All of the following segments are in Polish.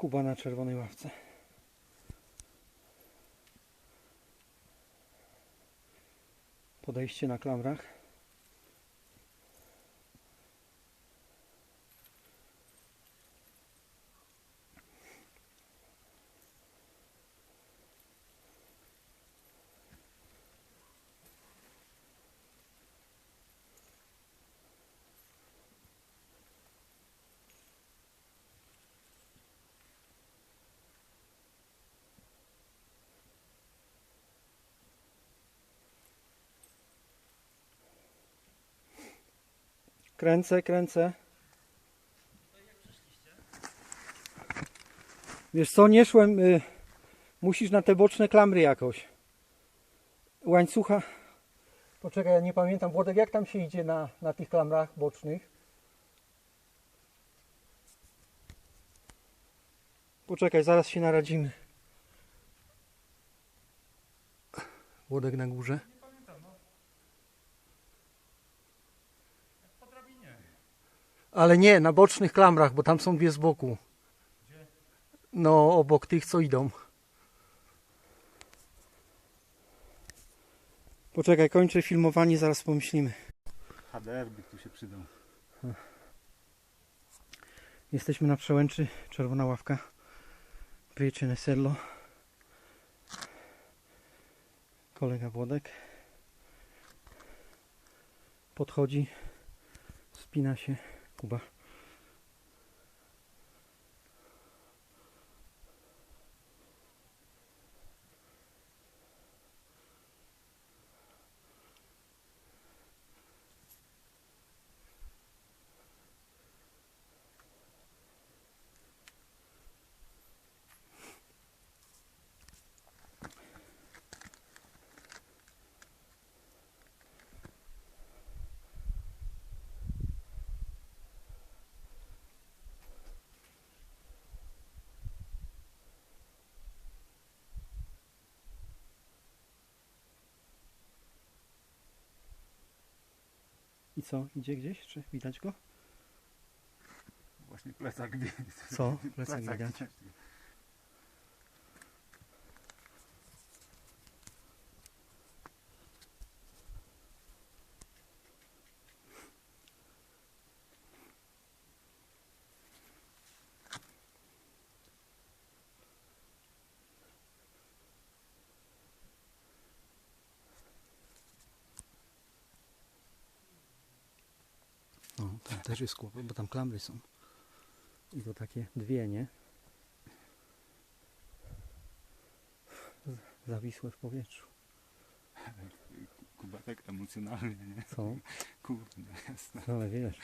Kuba na czerwonej ławce. Podejście na klamrach. Kręcę, kręcę. Wiesz co, nie szłem. Y, musisz na te boczne klamry jakoś. Łańcucha. Poczekaj, ja nie pamiętam. Włodek, jak tam się idzie na, na tych klamrach bocznych? Poczekaj, zaraz się naradzimy. Włodek na górze. Nie pamiętam, no. Jak po drabinie. Ale nie, na bocznych klamrach, bo tam są dwie z boku. Gdzie? No, obok tych, co idą. Poczekaj, kończę filmowanie, zaraz pomyślimy. HDR by tu się przydał. Jesteśmy na przełęczy, czerwona ławka. Wyjecie Sello. Kolega Włodek. Podchodzi, spina się, Kuba. I co, idzie gdzieś? Czy widać go? Właśnie plecak widać. Co? Plecak widać. No, tam też jest kłopot, bo tam klamry są. I to takie dwie, nie? Zawisłe w powietrzu. Kuba tak emocjonalnie, nie? Co? Kurde, jasne. No ale wiesz.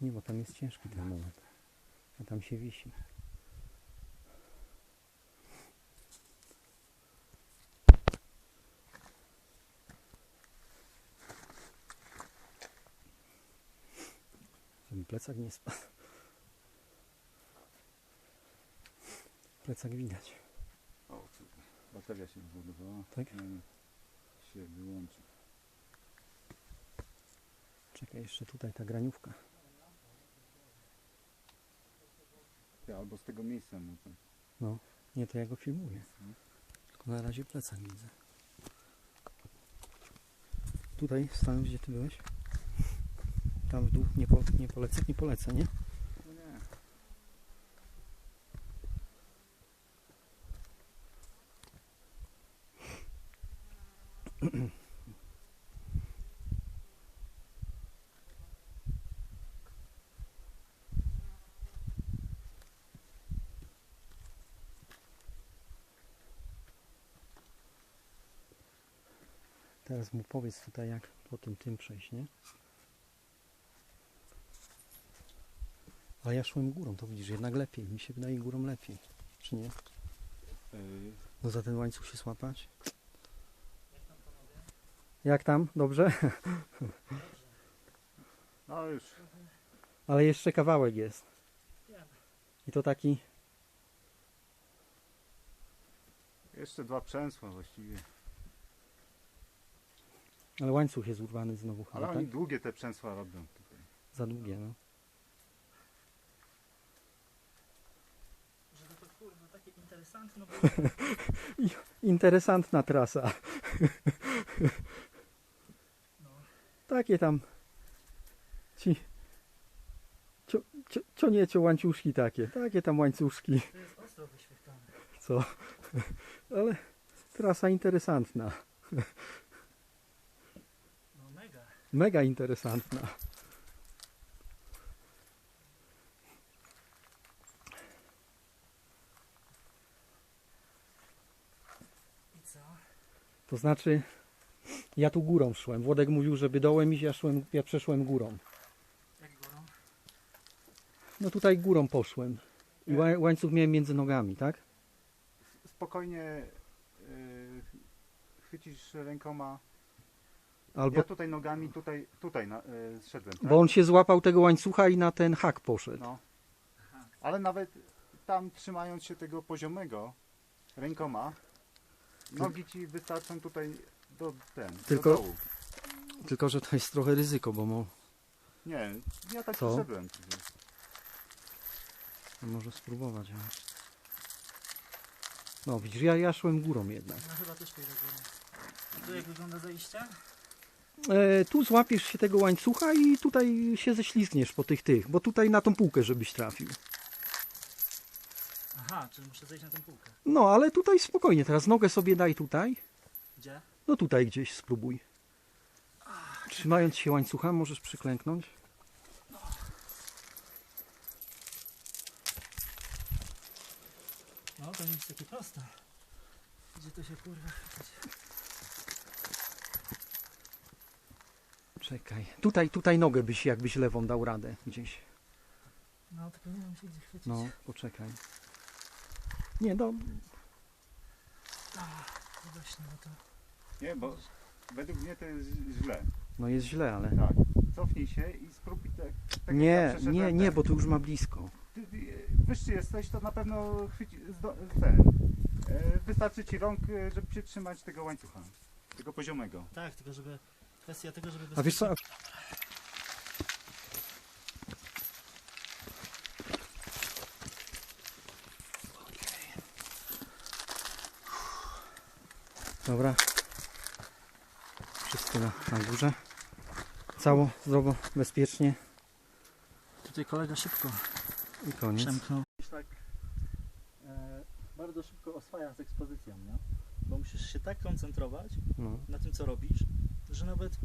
Nie, bo tam jest ciężki ten moment. A tam się wisi. Plecak nie spadł. Plecak widać. O, super. Bateria się rozładowała. Tak? Mm, Się wyłączy. Czekaj, jeszcze tutaj ta graniówka. Ja, albo z tego miejsca mu to. No, nie to ja go filmuję. Mhm. Tylko na razie plecak widzę. Tutaj stanąć, gdzie ty byłeś? Tam w dół nie, po, nie polecę, nie polecę, nie? Teraz mu powiedz tutaj jak po tym tym przejść, nie? Ale ja szłem górą, to widzisz, jednak lepiej. Mi się wydaje górą lepiej. Czy nie? No za ten łańcuch się złapać. Jak tam? Dobrze? no już. Ale jeszcze kawałek jest. I to taki Jeszcze dwa przęsła właściwie. Ale łańcuch jest urwany znowu Ale oni tak? długie te przęsła robią tutaj. Za długie, no. Interesantna trasa. Takie tam ci cio, cio, cio niecio łańcuszki takie, takie tam łańcuszki, To jest ostro wyświetlone. co? Ale trasa interesantna, No mega. mega interesantna. To znaczy, ja tu górą szłem. Włodek mówił, żeby dołem iść, ja, szłem, ja przeszłem górą. Jak górą? No tutaj górą poszłem. I ła- łańcuch miałem między nogami, tak? Spokojnie yy, chwycisz rękoma. Albo, Ja tutaj nogami, tutaj, tutaj na, yy, zszedłem. Tak? bo on się złapał tego łańcucha i na ten hak poszedł. No. Ale nawet tam trzymając się tego poziomego rękoma, nogi ci wystarczą tutaj do ten, Tylko- do dołu. Tylko, że to jest trochę ryzyko, bo mo, Nie, ja tak Co? przeszedłem. może spróbować. ale- No widzisz, ja, ja szłem górą jednak. No chyba też pójdę górą. To jak wygląda zejście? E, tu złapiesz się tego łańcucha i tutaj się ześlizgniesz po tych tych, bo tutaj na tą półkę, żebyś trafił. Aha, czyli muszę zejść na tę półkę. No, ale tutaj spokojnie, teraz nogę sobie daj tutaj. Gdzie? No tutaj gdzieś spróbuj. Trzymając się łańcucha możesz przyklęknąć. No to nie jest takie proste. Gdzie to się kurwa? Czekaj. Tutaj, tutaj nogę byś jakbyś lewą dał radę gdzieś. No nie wiem się gdzie chwycić. No, poczekaj. Nie, no, No właśnie, no to... Nie, bo według mnie to jest źle. no jest źle, ale... Tak. Cofnij się i spróbuj tak. tak Nie, nie, nie, bo tu już ma blisko. Ty, ty, wyższy jesteś, to na pewno chwyci, zdo, ten. E, wystarczy ci rąk, e, żeby przytrzymać tego łańcucha. Tego poziomego. Tak, tylko żeby... Kwestia tego, żeby... A wiesz co? Dobra. Wszyscy na, na górze. Cało, zdrowo, bezpiecznie Tutaj kolega szybko i koniec. przemknął. Tak e, bardzo szybko oswaja z ekspozycją, nie? Bo musisz się tak koncentrować No. na tym, co robisz, że nawet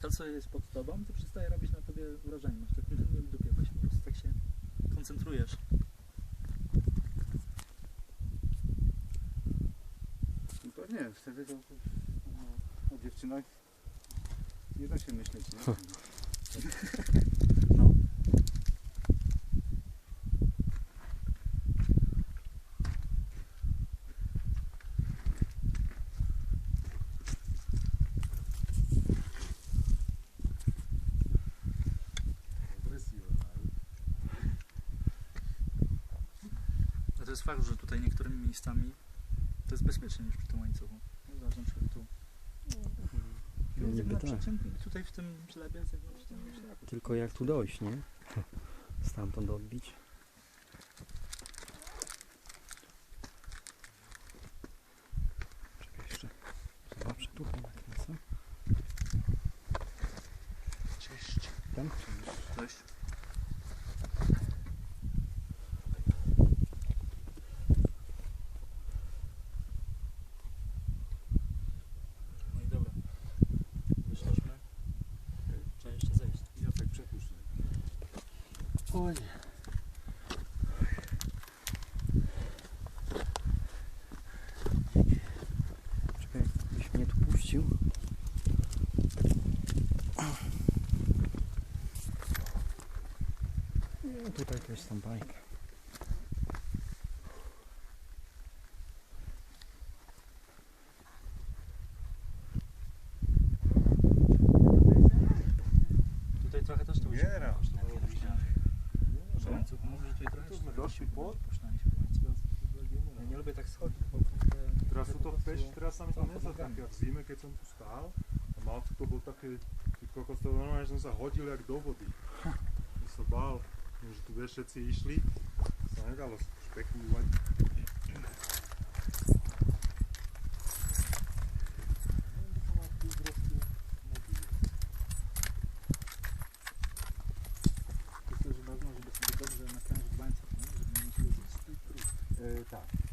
to, co jest pod tobą, to przestaje robić na tobie wrażenie. Masz chemię w dupie właśnie, po prostu tak się koncentrujesz. No to nie, wtedy to no, o dziewczynach nie da się myśleć. Nie? No. No to jest fakt, że tutaj niektórymi miejscami to jest bezpieczniej niż przy tym łańcuchu. Zobacz na przykład tu. No niby na tak. tutaj w tym żlebie, to nie szlaku. Tylko jak tu dojść, nie? Stamtąd odbić. Czekaj jeszcze. Zobaczę tutaj nakręcę. Cześć. Tam? Cześć. No i dobra. Wyszliśmy. Trzeba jeszcze zejść. Ja tak przepuszczę. Oj. Czekaj, byś mnie tu puścił. Nie, tutaj to jest tam bajka. Tutaj trochę też to Umiera. kosztowało po łańcuchu. Ja nie lubię tak schodzić, bo Teraz sú to peš, teraz sa mi to jak v zime, keď som tu stál. A mal to bol také, ty kokos, to normálne, že som sa hodil jak do vody. Som sa bál, že tu všetci išli. Sa nedalo špekulovať. Y, tak.